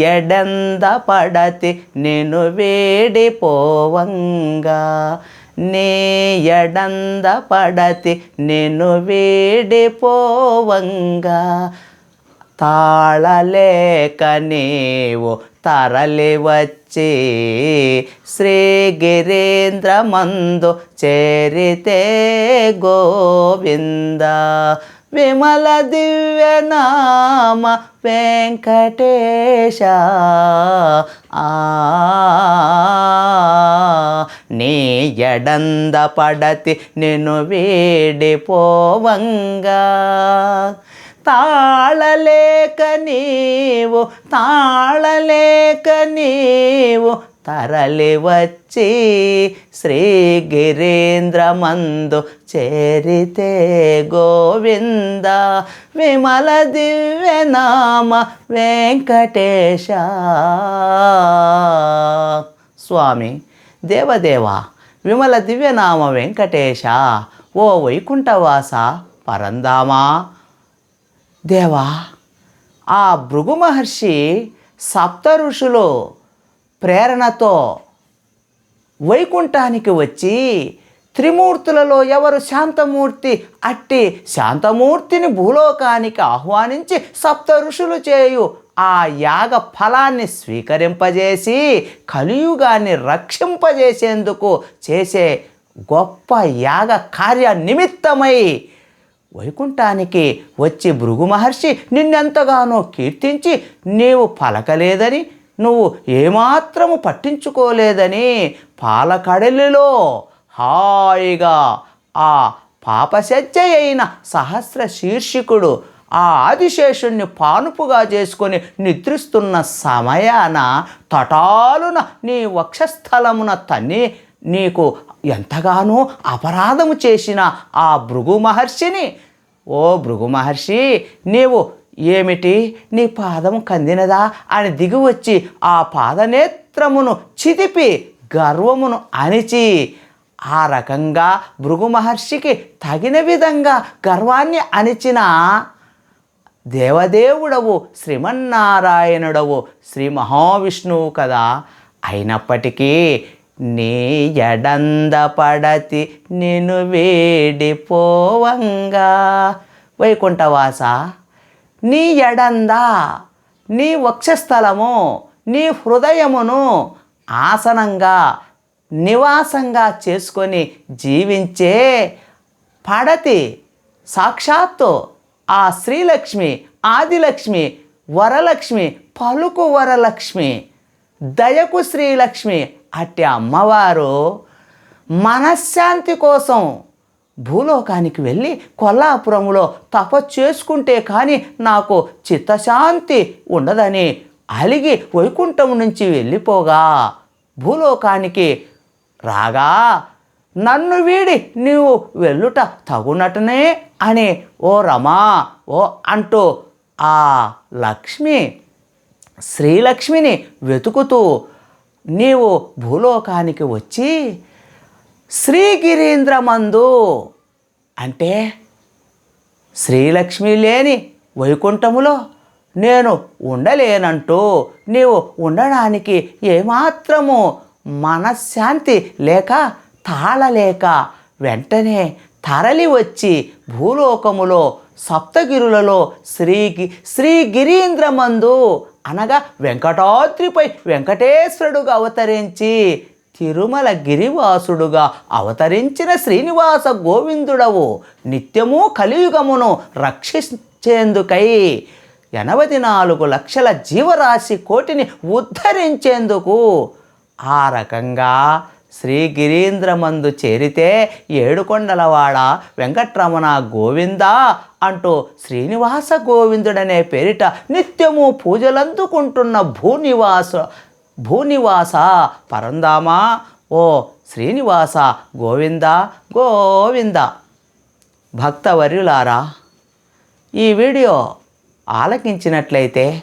ఎడంద పడతి నేను వేడిపోవంగా. నే ఎడంద పడతి నేను వేడిపోవంగా. తాళలేక నీవు తరలివచ్చి శ్రీ గిరీంద్ర మందు చేరితే గోవింద. విమల దివ్యనామ వెంకటేశ. నీ ఎడంద పడతి నేను వేడిపోవంగా. తాళలేక నీవు తాళలేక నీవు తరలి వచ్చి శ్రీగిరీంద్ర మందు చేరితే గోవింద. విమల దివ్యనామ వెంకటేశ. స్వామి దేవదేవ విమల దివ్యనామ వెంకటేశ. ఓ వైకుంఠవాస పరందామా. దేవా ఆ భృగు మహర్షి సప్త ఋషులు ప్రేరణతో వైకుంఠానికి వచ్చి త్రిమూర్తులలో ఎవరు శాంతమూర్తి అట్టి శాంతమూర్తిని భూలోకానికి ఆహ్వానించి సప్త ఋషులు చేయు ఆ యాగ ఫలాన్ని స్వీకరింపజేసి కలియుగాన్ని రక్షింపజేసేందుకు చేసే గొప్ప యాగ కార్య నిమిత్తమై వైకుంఠానికి వచ్చి భృగు మహర్షి నిన్నెంతగానో కీర్తించి నీవు పలకలేదని నువ్వు ఏమాత్రము పట్టించుకోలేదని పాలకడలిలో హాయిగా ఆ పాపసజ్జ అయిన సహస్ర శీర్షికుడు ఆ ఆదిశేషుణ్ణి పానుపుగా చేసుకొని నిద్రిస్తున్న సమయాన తటాలున నీ వక్షస్థలమున తన్ని నీకు ఎంతగానో అపరాధము చేసిన ఆ భృగు మహర్షిని. ఓ భృగు మహర్షి నీవు ఏమిటి? నీ పాదము కందినదా? అని దిగి వచ్చి ఆ పాదనేత్రమును చితిపి గర్వమును అణిచి ఆ రకంగా భృగు మహర్షికి తగిన విధంగా గర్వాన్ని అణిచిన దేవదేవుడవు శ్రీమన్నారాయణుడవు శ్రీ మహావిష్ణువు కదా. అయినప్పటికీ నీ ఎడంద పడతి నేను వేడిపోవంగా వైకుంఠవాస నీ ఎడంద నీ వక్షస్థలము నీ హృదయమును ఆసనంగా నివాసంగా చేసుకొని జీవించే పడతి సాక్షాత్తు ఆ శ్రీలక్ష్మి ఆదిలక్ష్మి వరలక్ష్మి పలుకు వరలక్ష్మి దయకు శ్రీలక్ష్మి అట్టి అమ్మవారు మనశ్శాంతి కోసం భూలోకానికి వెళ్ళి కొల్లాపురంలో తప చేసుకుంటే కానీ నాకు చిత్తశాంతి ఉండదని అలిగి వైకుంఠం నుంచి వెళ్ళిపోగా. భూలోకానికి రాగా నన్ను వీడి నీవు వెళ్ళుట తగునటనే అని ఓ రమా ఓ అంటూ ఆ లక్ష్మి శ్రీలక్ష్మిని వెతుకుతూ నీవు భూలోకానికి వచ్చి శ్రీగిరీంద్రమందు అంటే శ్రీలక్ష్మి లేని వైకుంఠములో నేను ఉండలేనంటూ నీవు ఉండడానికి ఏమాత్రము మనశ్శాంతి లేక తాళలేక వెంటనే తరలి వచ్చి భూలోకములో సప్తగిరులలో శ్రీగి శ్రీగిరీంద్రమందు అనగా వెంకటాద్రిపై వెంకటేశ్వరుడుగా అవతరించి తిరుమల గిరివాసుడుగా అవతరించిన శ్రీనివాస గోవిందుడవు నిత్యము కలియుగమును రక్షించేందుకై ఎనభై నాలుగు లక్షల జీవరాశి కోటిని ఉద్ధరించేందుకు ఆ రకంగా శ్రీ గిరీంద్రమందు చేరితే ఏడుకొండలవాడ వెంకట్రమణ గోవిందా అంటూ శ్రీనివాస గోవిందుడనే పేరిట నిత్యము పూజలందుకుంటున్న భూనివాస భూనివాస పరందామా? ఓ శ్రీనివాస గోవింద గోవింద. భక్తవర్యులారా ఈ వీడియో ఆలకించినట్లయితే